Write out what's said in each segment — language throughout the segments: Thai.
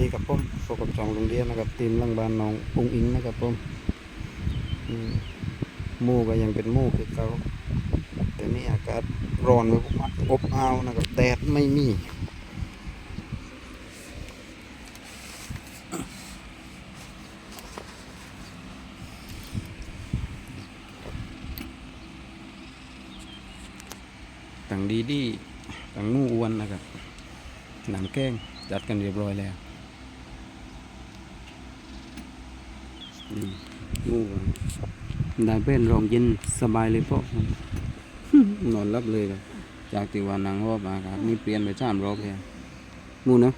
ดีกับผมพบกับจองโรงเรียนนะครับทีมลังบานน้องปุงอิงนะครับผมอืมหมู่ก็ยังเป็นมู่คือเก่าแต่นี่อากาศร้อนแบบอบอ้าวนะครับแดดไม่มีต่างดีดีต่างมู่อ้วนนะครับหนังแก้งจัดกันเรียบร้อยแล้วอืม งูได้เป็นรองเย็นสบายเลยพ่อนอนรับเลยครับจากที่ว่านังรอบมาครับนี่เปลี่ยนไปสามรอบแล้วงูนะ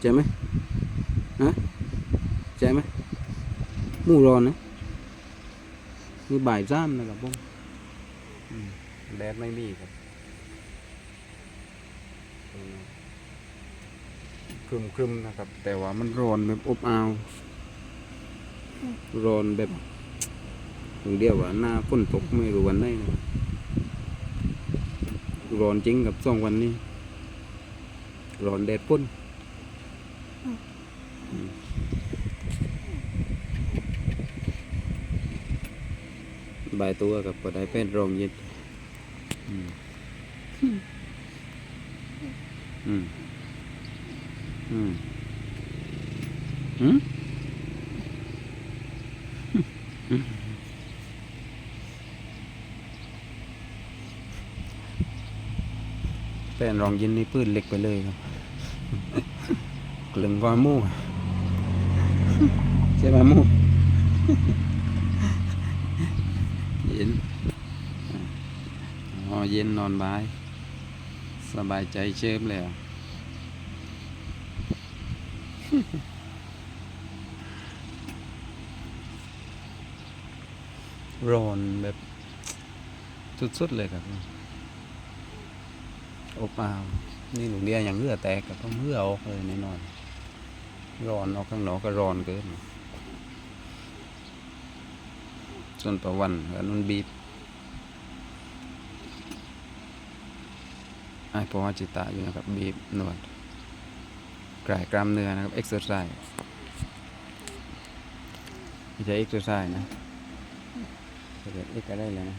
เจ็บไหมฮะเจ็บไหมงูร้อนนะนี่บ่ายจ้ามนะครับผมอืมแดดไม่มีครับครึมครึมๆนะครับ แต่ว่ามันร้อนแบบอบอ้าว ร้อนแบบอย่างเดียวว่าหน้าฝนตกไม่รู้วันไหนนะร้อนจริงกับสองวันนี้ร้อนแดดพ่นบายตัวกับก็ได้แป้นรองเย็นอืม อืม อืม แป้นรองยินนี่ปืนเล็กไปเลยครับกลึงกว่ามู่ใช่ไหมมู่เย็นอ๋อเย็นนอนบาย สบายใจเชิมแล้วร้อนแบบสุดๆเลยครับ อบอ้าวนี่หนูเดียอย่างเหงื่อแตกก็ต้องเหงื่อออกเลยแน่นอนร้อนออกข้างนอกก็ร้อนเกินส่วนประวันก็มันบีบไอ้พอว่าจิตาอยู่นะครับบีบนวดกลายกล้ามเนื้อนะครับเอ็กซ์เซอร์ไซส์ไม่ใช่เอ็กซ์เซอร์ไซส์นะเอ็กก็ได้แล้วนะ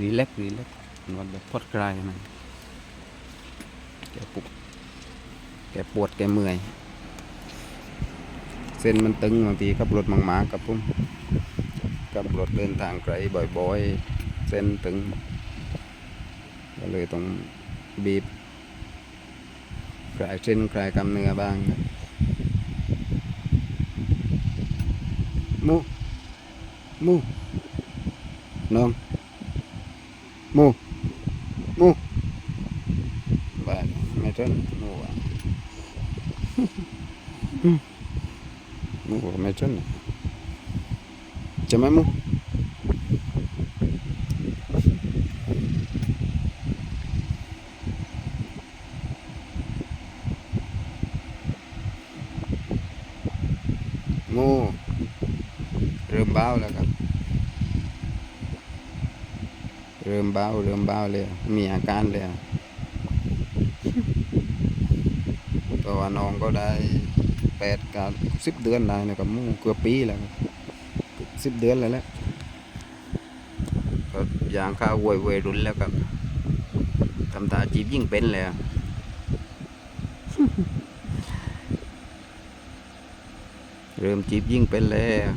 รีเล็กรีเล็กนวดแบบพอดคลายมันแกปุกแกปวดแกเมื่อย เส้นมันตึงบางทีขับรถมังมากับผมขับรถเดินทางไกลบ่อยๆ เส้นตึง ก็เลยต้องบีบคลายเส้นคลายกล้ามเนื้อบ้างมูมูน้อง มูมูบ้านไม่ต้นมูอะมูไม่ต้นจะไหมมูมู เริ่มเบาแล้วครับเริ่มเบาเริ่มเบาเลยมีอาการเลยเพราะว่าน้องก็ได้แปดกับสิบเดือนได้นะครับหมู่เกือบปีแล้วครับสิบเดือนแล้วแหละก็อย่างข้าววยวยรุนแล้วครับทำตาจีบยิ่งเป็นเลยอะเริ่มจีบยิ่งเป็นแล้ว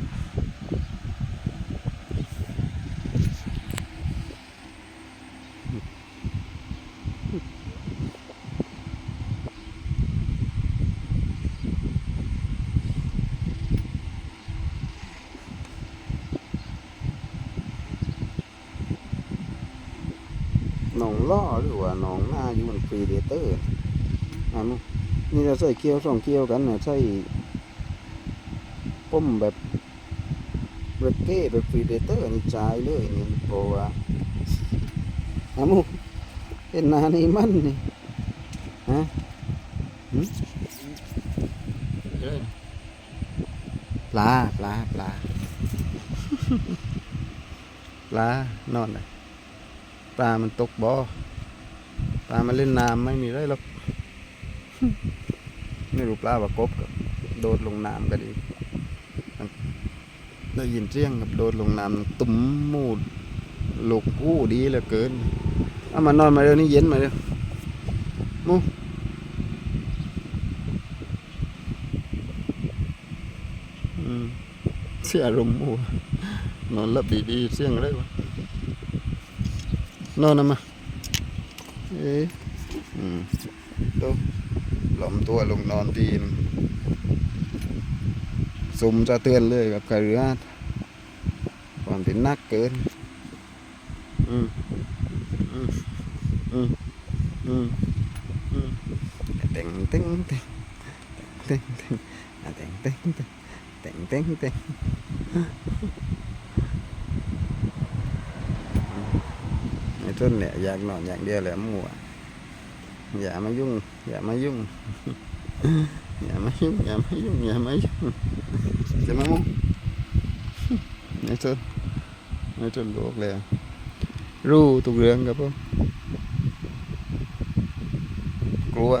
หนองล่อหรือว่าหนองหน้าอยู่บนฟรี เดเตอร์อ่านุนี่เราใส่เกียวสองเกียวกันนะใส่ป้มแบบเรเก้แบบฟรีเดเตอร์นี่จ่ายเลยนี่เพราะว่าอามุเห็นหนานี่มันนี่ฮะหึปลาปลาปลาปลานอนเลยปลามันตกบ่อ ปลามาเล่นน้ำไม่มีไรหรอกไม่รู้ปลาว่ากบกับโดดลงน้ำก็ดีได้ยินเสียงกับโดดลงน้ำตุ้มมูดลูกอู้ดีเหลือเกินเอามานอนมาเร็วนี่เย็นมาเร็วมูเสียรมมูนอนหลับดีๆเสียงอะไรวะนอนนะมา เอ๊ะอืมตัวหลอมตัวลงนอนทีนงซุ่มจะเตือนเลยกับกระเรือความที่นักเกิน อืมอืมอืมอืมอืมเต็งเต็งเต็งเต็งเต็งเต็งเต็งเต็งเต็งเต็ง เต็งไอ้ต้นเนี่ยอยากนอนอย่างเดียวแหละมัวอย่ามายุ่ง อย่ามายุ่ง อย่ามายุ่ง อย่ามายุ่งอย่ามายุ่งจะมามุ่งไอ้ต้นไอ้ต้นบอกเลยรู้ทุกเรื่องครับผมกลัว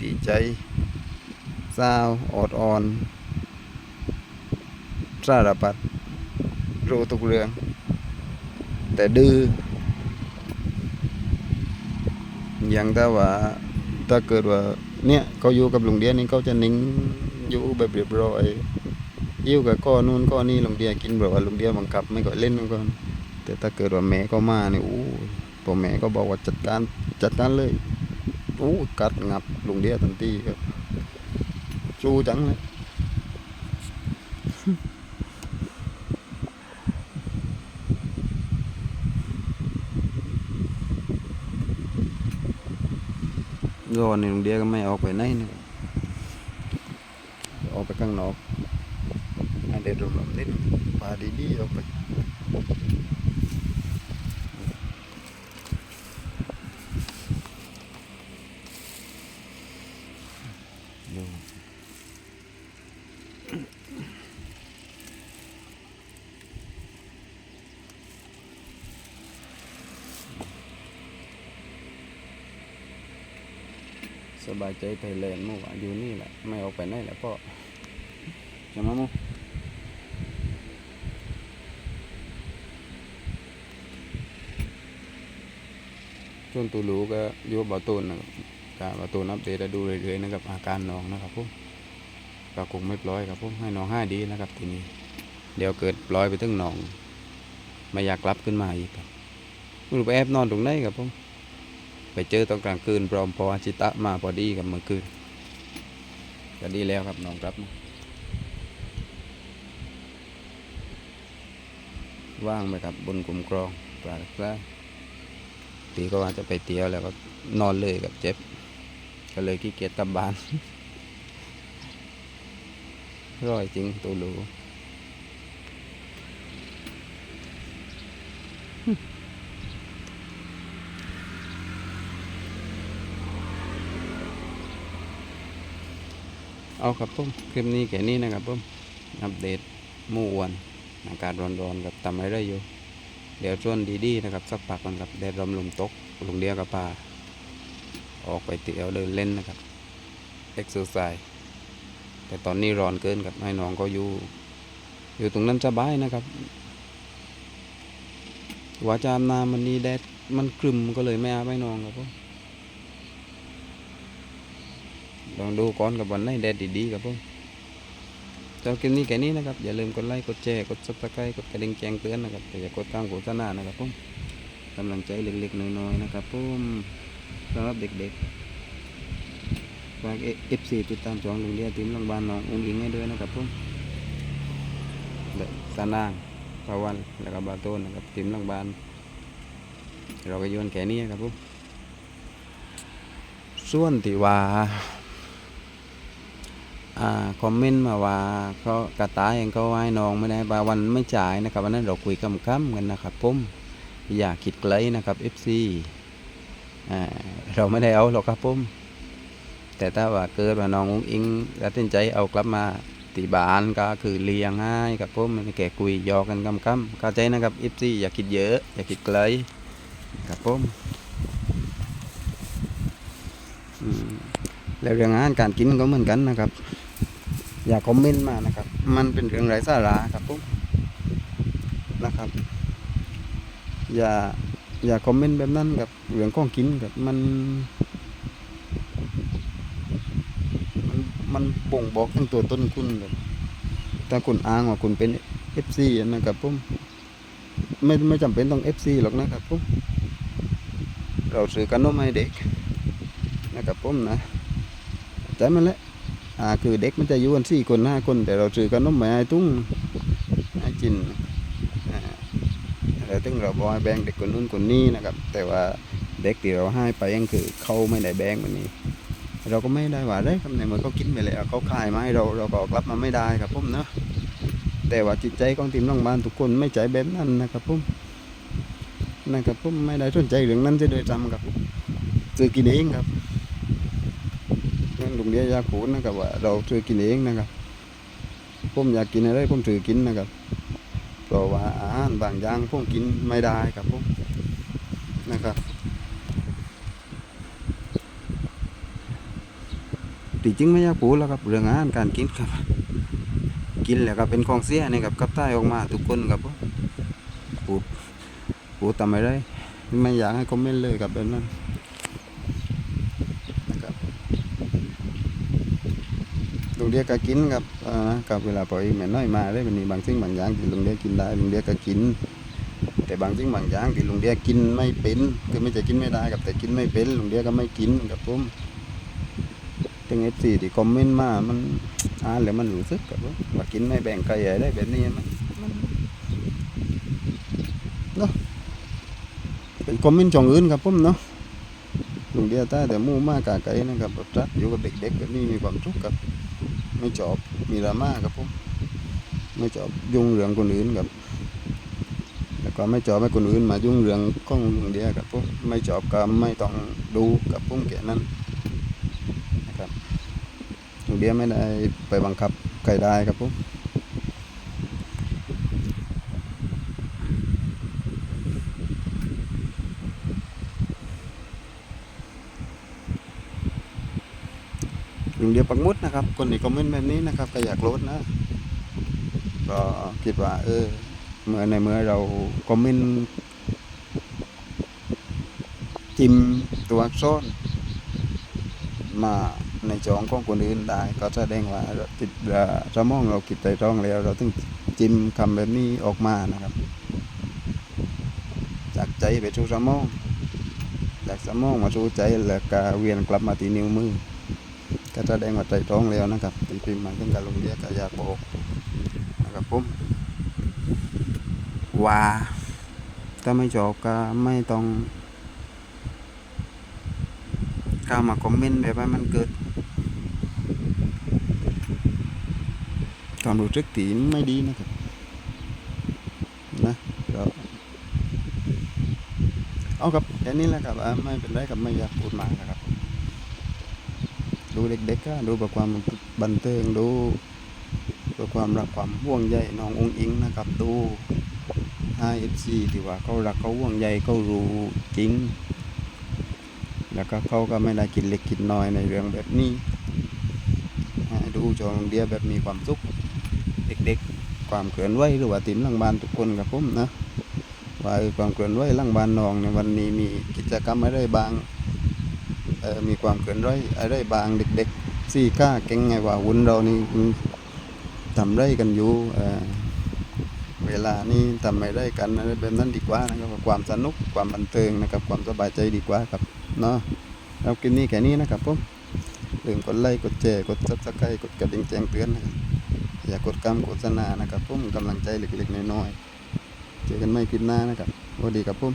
ดีใจเศร้าอดอ่อนสารพัดรู้ทุกเรื่อง แต่ดื้อ อย่างถ้าว่าถ้าเกิดว่าเนี่ยเขาอยู่กับลุงเดียนี่เขาจะนิ่งอยู่แบบเรียบร้อยยิ้วกับก้อนู่นก้อนี่ลุงเดียกินแบบว่าลุงเดียบังคับไม่ก่อยเล่นมันก่อนแต่ถ้าเกิดว่าแม่ก็มาเนี่ยโอ้พอแม่ก็บอกว่าจัดการจัดการเลยโอ้กัดงับลุงเดียทันทีครับสู้จังเลย ร้อนนี่ลุงเดียก็ไม่ออกไปไหนนะครับออกไปข้างนอกให้ได้ลมๆนิดพาดีๆออกไป ดูส บายใจไทยแลนด์มั่วอยู่นี่แหละไม่ออกไปไหนแหละพ่อจะมามู่ช่วงตูรูก็อยู่บ่อตูนนะครับการประตูนับเดตดูเรื่อยๆนะครับอาการน้องนะครับผมก็คงไม่ปล่อยครับผมให้น้องห้าดีนะครับทีนี้ เดี๋ยวเกิดปล่อยไปถึงน้อง ไม่อยากกลับขึ้นมาอีกครับไม่รู้ไปแอบนอนตรงไหนครับผม ไปเจอตอนกลางคืนพร้อมพออาชิตะมาพอดีกับเมื่อคืนก็ดีแล้วครับน้องครับ ว่างไหมครับบนกลุ่มกรองปลาปลาตีก็ว่าจะไปเตี้ยวแล้วก็นอนเลยกับเจ็บ ก็เลยขี้เกียจกับบานร่อยจริงตูรู เอาครับผมคลิปนี้แค่นี้นะครับผมอัปเดตมู่วันอากาศร้อนๆกับทำอะไรได้อยู่ เดี๋ยวช่วงดีๆนะครับสักพักกันครับแดดลมลมตกลงเดียวกับปลาออกไปเที่ยวเดินเล่นนะครับเอ็กซ์ไซส์แต่ตอนนี้ร้อนเกินครับให้น้องก็อยู่ อยู่ตรงนั้นสบายนะครับว่าจามน้ำมันนี้แดดมันครึมก็เลยไม่อาบให้น้องครับผม ลองดูก่อนกับวันไหนแดดดีๆครับผมเจ้าคลิปนี้แค่นี้นะครับ อย่าลืมกดไลค์ กดแชร์ กดซับสไครต์กดกระดิ่งแจ้งเตือนนะครับแต่อย่ากดตามโฆษณานะครับผมกำลังใจเล็กๆน้อยๆนะครับผมสำหรับเด็กๆฝากเอฟซีติดตามจองโรงเรียนทีมโรงพยาบาลน้องอุ้งอิงให้ด้วยนะครับผมสานางพาวันแล้วก็บาโต้นนะครับทีมโรงพยาบาลเราก็โยนแค่นี้ครับผมส่วนที่ว่า คอมเมนต์มาว่าเขากระตายเองเขาให้น้องไม่ได้บาวันไม่จ่ายนะครับวันนั้นเราคุยกำกักันนะครับผมอย่าคิดไกลนะครับ FC อ่าเราไม่ได้เอาหรอกครับผมแต่ถ้าว่าเกิดว่าน้องอุ้งอิงตัดสินใจเอากลับมาที่บ้านก็คือเลี้ยงให้กับผมไม่แก่คุยยอกันกำกำเข้าใจนะครับอิฟซี่อย่าคิดเยอะอย่าคิดไกลครับผมอืมแล้วเรื่องอาหารการกินก็เหมือนกันนะครับ อย่าคอมเมนต์มานะครับ มันเป็นเรื่องไร้สาระครับผมนะครับ อย่าอย่าคอมเมนต์แบบนั้นกับเรื่องของกินกับมันมันมันบ่งบอกทั้งตัวต้นคุณแบบถ้าคุณอ้างว่าคุณเป็น FC นะครับผมไม่ไม่จำเป็นต้อง FC หรอกนะครับผมเราซื้อขนมให้เด็กนะครับผมนะแต่มันแหละ อ่าคือเด็กมันจะอยู่กันสี่คนห้าคน แต่เราซื้อขนมมาให้ตุ้งกินอ่าแล้วถึงเราบอกให้แบ่งเด็กคนนู้นคนนี้นะครับ แต่ว่าเด็กที่เราให้ไปยังคือเขาไม่ได้แบ่งมันนี้ เราก็ไม่ได้ว่าได้คำไหนเมื่อเขากินไปแล้วเขาขายมาให้เราเราก็กลับมาไม่ได้ครับผมเนาะแต่ว่าจิตใจของทีมน้องบ้านทุกคนไม่ใจแบบนั้นนะครับผมนะครับผมไม่ได้สนใจเรื่องนั้นจะโดยจำครับซื้อกินเองครับ ลุงเดียยากพูดนะครับว่าเราซื้อกินเองนะครับผมอยากกินอะไรผมซื้อกินนะครับเพราะว่าอาหารบางอย่างผมกินไม่ได้ครับผมนะครับที่จริงไม่อยากพูดแล้วครับเรื่องอาหารการกินครับ กินแล้วก็เป็นของเสียนี่ครับกับใต้ออกมาทุกคนครับผมพูดพูดทำไมได้ ไม่อยากให้คอมเมนต์เลยครับแบบนั้นนะครับลุง เดียก็กินครับอ่ากับเวลาปล่อยแม่น้อยมาได้มันมีบางสิ่งบางอย่างที่ลุงเดียกินได้ลุงเดียก็กิน แต่บางสิ่งบางอย่างที่ลุงเดียกินไม่เป็นคือไม่ใช่กินไม่ได้ครับแต่กินไม่เป็นลุงเดียกก็ไม่กินครับผมถึงเอฟซีที่คอมเมนต์มา มันอ่านแล้วมันรู้สึกกับว่าว่ากินไม่แบ่งใครได้แบบนี้มันนเนาะเป็นคอมเมนต์ช่องอื่นครับผมเนาะลุงเดียต้แต่มู่มากกาไก่นะครับแบบรักอยู่กับเด็กๆแบบนี้มีความสุขครับ ไม่ชอบมีรามาครับผมไม่ชอบยุ่งเรื่องคนอื่นครับแล้วก็ไม่ชอบให้คนอื่นมายุ่งเรื่องของลุงเดียครับผมไม่ชอบก็ไม่ต้องดูกับผมแก่นั้นนะครับลุงเดียไม่ได้ไปบังคับใครได้ครับผม ลุงเดียปักมุดนะครับ คนที่คอมเมนต์แบบนี้นะครับก็อยากลดนะ ก็คิดว่า เออ เมื่อในเมื่อเราคอมเมนต์จิ้มตัวอักษรมาในจองของคนอื่นได้ก็แสดงว่าติดเอ่อสมองเราคิดใจตรองแล้ว เราถึงจิ้มคำแบบนี้ออกมานะครับ จากใจไปสู่สมองจากสมองมาสู่ใจแล้วก็เวียนกลับมาที่นิ้วมือ ก็แดงว่าใจตรองแล้วนะครับที่พิมพ์มาถึงการลงเรียก็อยากบอกนะครับผมว่าถ้าไม่จบก็ไม่ต้องเข้ามาคอมเมนต์แบบว่ามันเกิดความรู้สึกที่ไม่ดีนะครับนะเราเอาครับแค่นี้แหละครับไม่เป็นไรครับไม่อยากพูดมากนะครับ ดูเด็กๆก็ดูแบบความบันเทิงดูเพื่อความรักความห่วงใยน้ององค์อิงนะครับดู 5FC ที่ว่าเขารักเขาห่วงใยเขารู้จริง แล้วก็เขาก็ไม่ได้กินเล็กกินน้อยในเรื่องแบบนี้ดูจองเดียแบบมีความสุขเด็กๆ ความเคลื่อนไหวหรือว่าติมลังบ้านทุกคนกับผมนะว่าความเคลื่อนไหวลังบ้านน้องในวันนี้มีกิจกรรมอะไรบ้าง มีความเคลื่อนไอะไรบางเด็กๆสี่ก้าเก่งไงว่าวุ้นเรานี่ทำไรกันอยู่เเวลานี้ทำไม่ได้กันแบบนั้นดีกว่านะครับความสนุกความบันเทิงนะครับความสบายใจดีกว่าครับเนาะเรากินนี่แค่นี้นะครับผมลืมกดไลค์กดแชร์กดซับสไครต์กดกระดิ่งแจ้งเตือนนะครับอย่ากดกำโฆษณานะครับผมกำลังใจเล็กๆน้อยๆเจอกันไม่คลิปหน้านะครับสวัสดีครับผม